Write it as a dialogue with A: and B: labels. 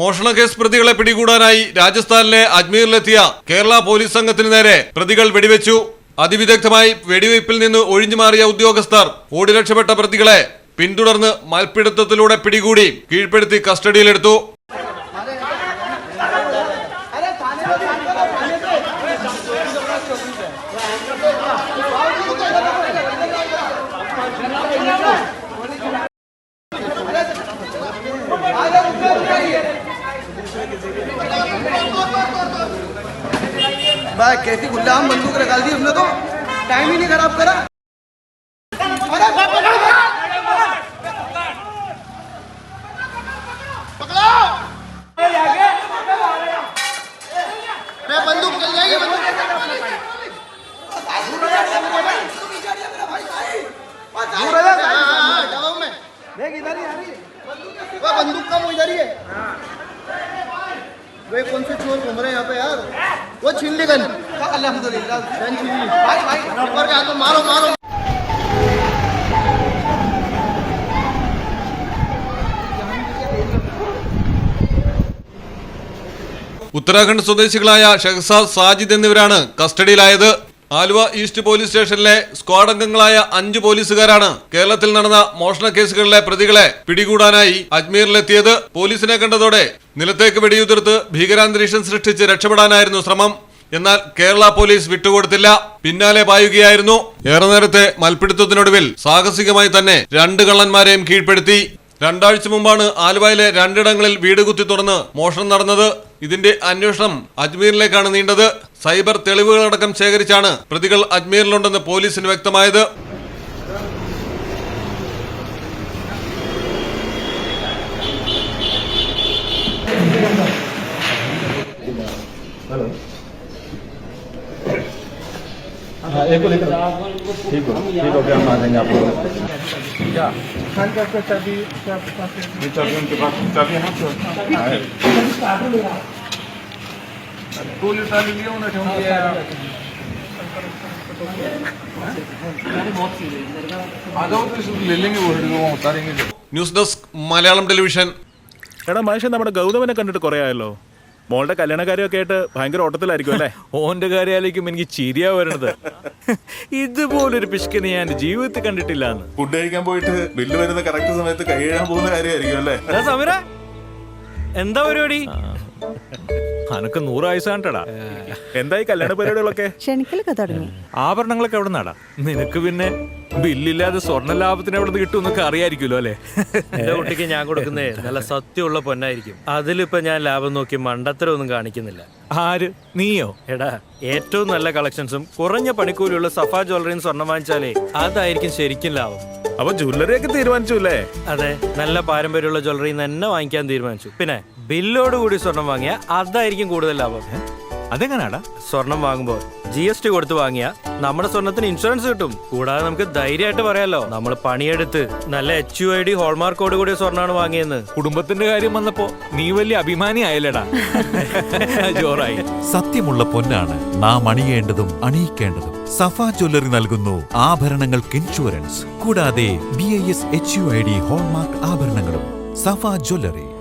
A: മോഷണ കേസ് പ്രതികളെ പിടികൂടാനായി രാജസ്ഥാനിലെ അജ്മീറിലെത്തിയ കേരള പോലീസ് സംഘത്തിന് നേരെ പ്രതികൾ വെടിവെച്ചു. അതിവിദഗ്ധമായി വെടിവയ്പിൽ നിന്ന് ഒഴിഞ്ഞു മാറിയ ഉദ്യോഗസ്ഥർ ഓടി രക്ഷപ്പെട്ട പ്രതികളെ പിന്തുടർന്ന് മൽപ്പിടുത്തത്തിലൂടെ പിടികൂടി കീഴ്പ്പെടുത്തി കസ്റ്റഡിയിലെടുത്തു.
B: वाह कैसी गुलाम बंदूक रखा दी हमने तो। टाइम ही नहीं खराब करा।
C: देख
B: इधर हाँ,
C: हाँ, हाँ।
B: ही आ रही?
C: बंदूक कम इधर ही। है। वे कौन से चोर घूम रहे हैं यहाँ पे यार वो छीन ली गन
B: अल्हम्दुलिल्लाह
C: गन छीन ली
B: भाई भाई
C: ऊपर का तो मारो मारो
A: ഉത്തരാഖണ്ഡ് സ്വദേശികളായ ഷഹസാദ് സാജിദ് എന്നിവരാണ് കസ്റ്റഡിയിലായത് ആലുവ ഈസ്റ്റ് പോലീസ് സ്റ്റേഷനിലെ സ്ക്വാഡ് അംഗങ്ങളായ അഞ്ചു പോലീസുകാരാണ് കേരളത്തിൽ നടന്ന മോഷണ കേസുകളിലെ പ്രതികളെ പിടികൂടാനായി അജ്മീറിലെത്തിയത്. പോലീസിനെ കണ്ടതോടെ നിലത്തേക്ക് വെടിയുതിർത്ത് ഭീകരാന്തരീക്ഷം സൃഷ്ടിച്ച് രക്ഷപ്പെടാനായിരുന്നു ശ്രമം. എന്നാൽ കേരള പോലീസ് വിട്ടുകൊടുത്തില്ല. പിന്നാലെ പായുകയായിരുന്നു. ഏറെ നേരത്തെ മൽപ്പിടുത്തത്തിനൊടുവിൽ സാഹസികമായി തന്നെ രണ്ട് കള്ളന്മാരെയും കീഴ്പ്പെടുത്തി. രണ്ടാഴ്ച മുമ്പാണ് ആലുവയിലെ രണ്ടിടങ്ങളിൽ വീട് കുത്തി തുറന്ന് മോഷണം നടന്നത്. ഇതിന്റെ അന്വേഷണം അജ്മീറിലേക്കാണ് നീണ്ടത്. സൈബർ തെളിവുകളടക്കം ശേഖരിച്ചാണ് പ്രതികൾ അജ്മീറിലുണ്ടെന്ന് പോലീസിന് വ്യക്തമായത്
D: एक को लेकर ठीक हो ठीक हो गया हम आ जाएंगे आप लोग क्या चाबी चाबी उनके पास चाबी है टोली टाली लिया उन्हें ठेवून दिया आ जाओ तो इसको ले लेंगे वो वीडियो वहाँ उतारेंगे जो
A: ന്യൂസ് ഡെസ്ക് മലയാളം ടെലിവിഷൻ
E: എടാ മനുഷ്യൻ നമ്മുടെ ഗൗതമനെ കണ്ടിട്ട് കുറെ ആയല്ലോ മോളുടെ കല്യാണക്കാര്യമൊക്കെ ആയിട്ട് ഭയങ്കര ഓട്ടത്തിലായിരിക്കും അല്ലേ
F: ഓന്റെ കാര്യാലേക്കും എനിക്ക് ചിരിയാ വരണത് ഇതുപോലൊരു പിശുക്കിനെ ഞാൻ ജീവിതത്തിൽ കണ്ടിട്ടില്ലാന്ന്
D: ഫുഡ് കഴിക്കാൻ പോയിട്ട് ബില്ല് വരുന്ന കറക്റ്റ് സമയത്ത് കൈ കഴുകാൻ പോകുന്ന കാര്യമായിരിക്കും അല്ലേ
F: എടാ സമര എന്താ പരിപാടി അനക്ക് നൂറ് വയസ്സ് കണ്ടടാ
E: എന്തായി കല്യാണ പരിപാടികളൊക്കെ?
G: ക്ഷണിക്കലൊക്കെ തുടങ്ങി.
F: ആഭരണങ്ങളൊക്കെ എവിടെ നടാ നിനക്ക് പിന്നെ ബില്ലില്ലാതെ സ്വർണ ലാഭത്തിന് എവിടെ നിന്ന് കിട്ടുമെന്നൊക്കെ അറിയായിരിക്കുമല്ലോ അല്ലേ?
H: എന്റെ കുട്ടിക്ക് ഞാൻ കൊടുക്കുന്നേ നല്ല സത്യമുള്ള പൊന്നായിരിക്കും. അതിലിപ്പോ ഞാൻ ലാഭം നോക്കി മണ്ടത്തരമൊന്നും കാണിക്കുന്നില്ല.
F: ആര്? നീയോ?
H: എടാ ഏറ്റവും നല്ല കളക്ഷൻസും കുറഞ്ഞ പണിക്കൂലിയുള്ള സഫാ ജ്വല്ലറിയും സ്വർണം വാങ്ങിച്ചാലേ അതായിരിക്കും ശരിക്കും ലാഭം.
E: അപ്പൊ ജ്വല്ലറി ഒക്കെ തീരുമാനിച്ചു അല്ലേ?
H: അതെ നല്ല പാരമ്പര്യമുള്ള ജ്വല്ലറി നിന്ന് തന്നെ വാങ്ങിക്കാൻ തീരുമാനിച്ചു. പിന്നെ ബില്ലോട് കൂടി സ്വർണം വാങ്ങിയ അതായിരിക്കും കൂടുതൽ ലാഭം.
F: അതെങ്ങനാടാ?
H: സ്വർണം വാങ്ങുമ്പോൾ ജി എസ് ടി കൊടുത്ത് വാങ്ങിയ നമ്മുടെ സ്വർണത്തിന് ഇൻഷുറൻസ് കിട്ടും. കൂടാതെ നമുക്ക് ധൈര്യമായിട്ട് പറയാലോ നമ്മൾ പണിയെടുത്ത് നല്ല എച്ച് യു ഐ ഡി ഹോൾമാർക്കോട് കൂടിയ സ്വർണമാണ് വാങ്ങിയെന്ന്.
F: കുടുംബത്തിന്റെ കാര്യം വന്നപ്പോ നീ വലിയ അഭിമാനി ആയല്ലേടാ. ജോറായി.
I: സത്യമുള്ള പൊന്നാണ് നാം അണിയേണ്ടതും അണിയിക്കേണ്ടതും. സഫ ജ്വല്ലറി നൽകുന്നു ആഭരണങ്ങൾക്ക് ഇൻഷുറൻസ്. കൂടാതെ B I S H U I D hallmark ആഭരണങ്ങളും. സഫ ജ്വല്ലറി.